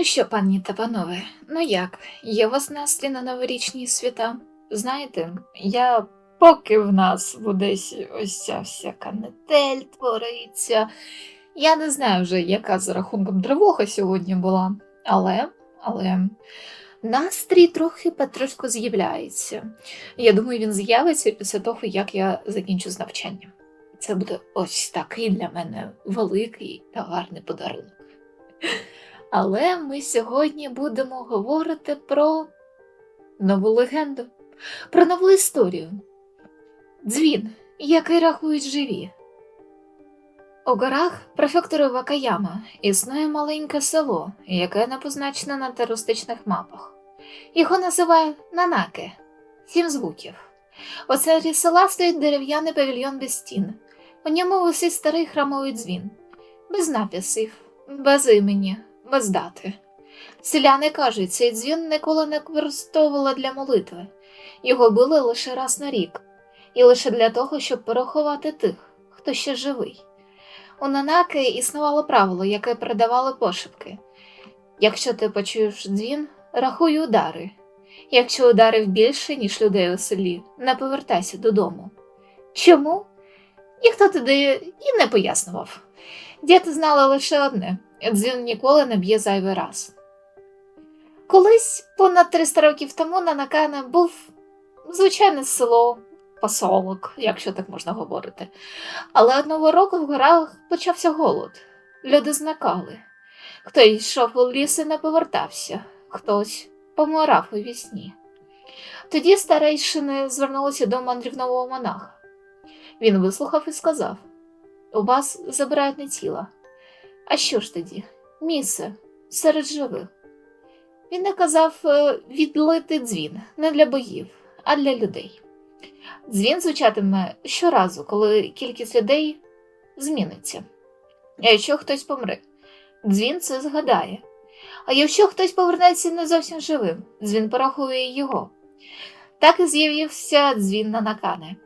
Ну що, пані та панове, ну як, є у вас настрій на новорічні свята? Знаєте, я поки в нас десь ось ця вся канитель твориться. Я не знаю вже, яка за рахунком тривога сьогодні була, але, але настрій трохи потрошку з'являється. Я думаю, він з'явиться після того, як я закінчу з навчанням. Це буде ось такий для мене великий та гарний подарунок. Але ми сьогодні будемо говорити про нову легенду, про нову історію. Дзвін, який рахують живі. У горах префектури Вакаяма існує маленьке село, яке не позначено на туристичних мапах. Його називають Нанаке сім звуків. У центрі села стоїть дерев'яний павільйон без стін. У ньому висить старий храмовий дзвін, без написів, без імені, без дати. Селяни кажуть, цей дзвін ніколи не використовували для молитви. Його били лише раз на рік, і лише для того, щоб порахувати тих, хто ще живий. У Нанаки існувало правило, яке передавало пошепки. Якщо ти почуєш дзвін, рахуй удари. Якщо ударив більше, ніж людей у селі, не повертайся додому. Чому? Ніхто туди і не пояснював. Діти знали лише одне дзвін ніколи не б'є зайвий раз. Колись, понад 300 років тому, на Накане був звичайне село, посолок, якщо так можна говорити. Але одного року в горах почався голод. Люди зникали. Хто йшов у ліс і не повертався, хтось помирав у вісні. Тоді старейшини звернулися до мандрівного монаха. Він вислухав і сказав: У вас забирають не тіла. А що ж тоді? Місце серед живих. Він наказав е, відлити дзвін не для боїв, а для людей. Дзвін звучатиме щоразу, коли кількість людей зміниться. А якщо хтось помре, дзвін це згадає. А якщо хтось повернеться не зовсім живим, дзвін порахує його. Так і з'явився дзвін на накане.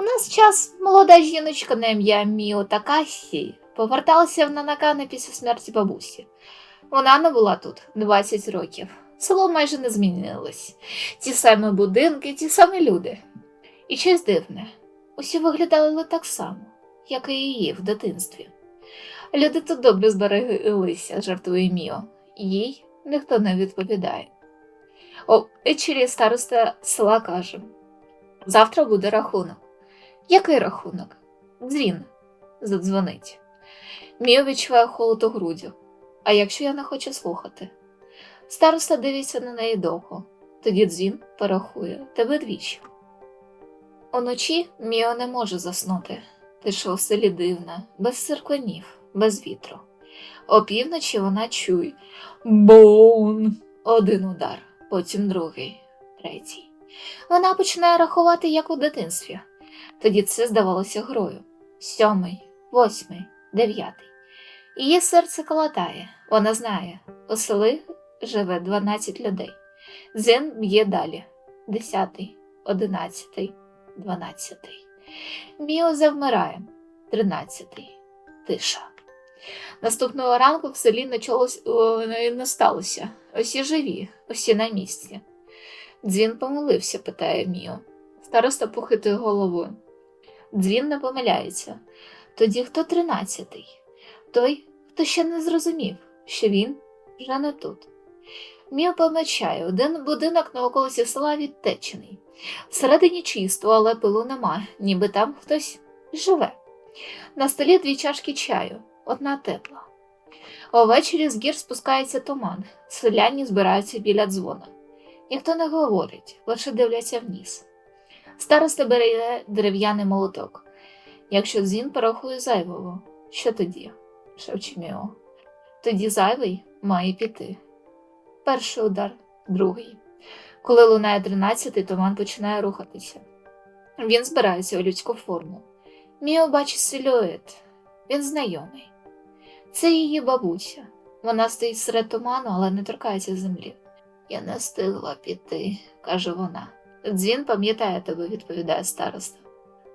У нас час молода жіночка на ім'я Міо Такасі поверталася в Нанакане після смерті бабусі. Вона не була тут 20 років. Село майже не змінилось. Ті самі будинки, ті самі люди. І щось дивне. Усі виглядали так само, як і її в дитинстві. Люди тут добре збереглися, жартує Міо. Їй ніхто не відповідає. О, ввечері староста села каже: завтра буде рахунок. Який рахунок? Дзвін. Задзвонить. Міо відчуває холод у грудях. А якщо я не хочу слухати? Староста дивиться на неї довго, тоді дзвін порахує тебе двічі. Уночі Міо не може заснути. Тиша у селі дивна, без цирконів, без вітру. Опівночі вона чує Бон. Один удар, потім другий, третій. Вона починає рахувати, як у дитинстві. Тоді це здавалося грою. Сьомий, восьмий, дев'ятий. Її серце колотає. Вона знає, у селі живе 12 людей. Дзин б'є далі. Десятий, одинадцятий, дванадцятий. Міо завмирає. Тринадцятий. Тиша. Наступного ранку в селі началось, не сталося. Усі живі, усі на місці. Дзвін помилився, питає Міо. Староста похитує головою. Дзвін не помиляється. Тоді хто тринадцятий? Той, хто ще не зрозумів, що він вже не тут. Міо помічає, один будинок на околиці села відтечений. Всередині чисто, але пилу нема, ніби там хтось живе. На столі дві чашки чаю, одна тепла. Увечері з гір спускається туман, селяні збираються біля дзвона. Ніхто не говорить, лише дивляться вниз. Староста бере дерев'яний молоток. Якщо дзвін порахує зайвого, що тоді? шепче Міо. Тоді зайвий має піти. Перший удар, другий. Коли лунає тринадцятий, туман починає рухатися. Він збирається у людську форму. Міо бачить силует. Він знайомий. Це її бабуся. Вона стоїть серед туману, але не торкається землі. Я не встигла піти, каже вона. Дзвін пам'ятає тебе, відповідає староста.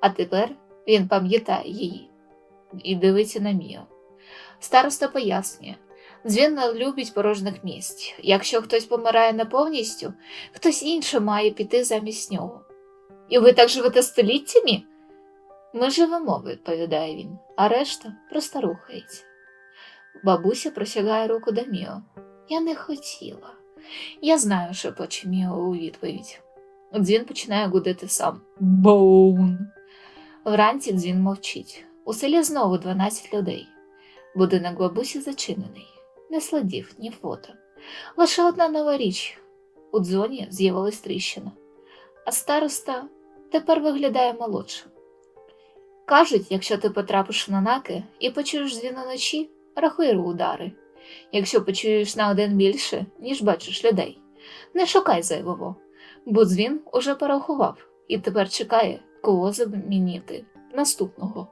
А тепер він пам'ятає її і дивиться на Міо. Староста пояснює Дзвін не любить порожніх місць. Якщо хтось помирає не повністю, хтось інший має піти замість нього. І ви так живете століттями? Ми живемо, відповідає він, а решта просто рухається. Бабуся просягає руку до Міо. Я не хотіла. Я знаю, що Міо у відповідь. Дзвін починає гудити сам. Боун. Вранці дзвін мовчить. У селі знову 12 людей. Будинок бабусі зачинений, не слідів, ні фото. Лише одна нова річ. У дзоні з'явилась тріщина, а староста тепер виглядає молодшим. Кажуть, якщо ти потрапиш на наки і почуєш дзвін уночі, рахуй удари. Якщо почуєш на один більше, ніж бачиш людей, не шукай зайвого, бо дзвін уже порахував і тепер чекає, кого замінити наступного.